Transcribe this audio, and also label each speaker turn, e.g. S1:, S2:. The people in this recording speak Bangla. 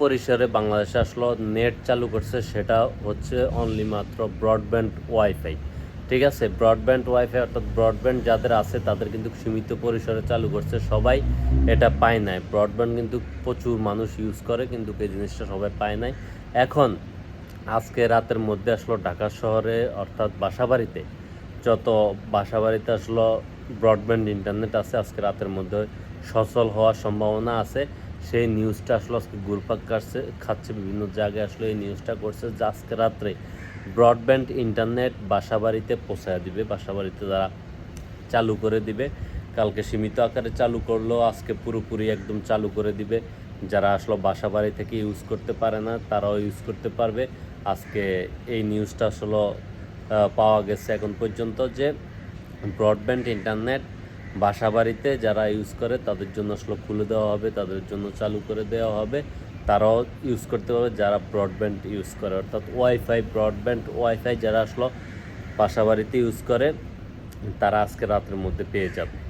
S1: পরিসরে বাংলাদেশে আসলো, নেট চালু করছে, সেটা হচ্ছে অনলি মাত্র ব্রডব্যান্ড ওয়াইফাই ঠিক আছে ব্রডব্যান্ড ওয়াইফাই অর্থাৎ ব্রডব্যান্ড যাদের আছে, তাদের কিন্তু সীমিত পরিসরে চালু করছে, সবাই এটা পায় নাই। ব্রডব্যান্ড কিন্তু প্রচুর মানুষ ইউজ করে, কিন্তু এই জিনিসটা সবাই পায় নাই। এখন, আজকে রাতের মধ্যে আসলো ঢাকা শহরে, অর্থাৎ বাসাবাড়িতে। যত বাসাবাড়িতে আসলো ব্রডব্যান্ড ইন্টারনেট আছে, আজকে রাতের মধ্যে সচল হওয়ার সম্ভাবনা আছে। সেই নিউজটা আসলে আজকে ঘুরপাক কাটছে খাচ্ছে বিভিন্ন জায়গায় আসলে এই নিউজটা করছে। যে আজকে রাত্রে ব্রডব্যান্ড ইন্টারনেট বাসাবাড়িতে পৌঁছায় দিবে, বাসাবাড়িতে যারা চালু করে দিবে। কালকে সীমিত আকারে চালু করল আজকে পুরোপুরি একদম চালু করে দিবে। যারা আসলে বাসা বাড়ি থেকে ইউজ করতে পারে না, তারাও ইউজ করতে পারবে। আজকে এই নিউজটা আসলে পাওয়া গেছে এখন পর্যন্ত যে ব্রডব্যান্ড ইন্টারনেট বাসা বাড়িতে যারা ইউজ করে, তাদের জন্য আসলে খুলে দেওয়া হবে, তাদের জন্য চালু করে দেওয়া হবে। তারাও ইউজ করতে পারবে যারা ব্রডব্যান্ড ইউজ করে। অর্থাৎ ওয়াইফাই ব্রডব্যান্ড ওয়াইফাই যারা আসলে বাসা বাড়িতে ইউজ করে, তারা আজকে রাতের মধ্যে পেয়ে যাবে।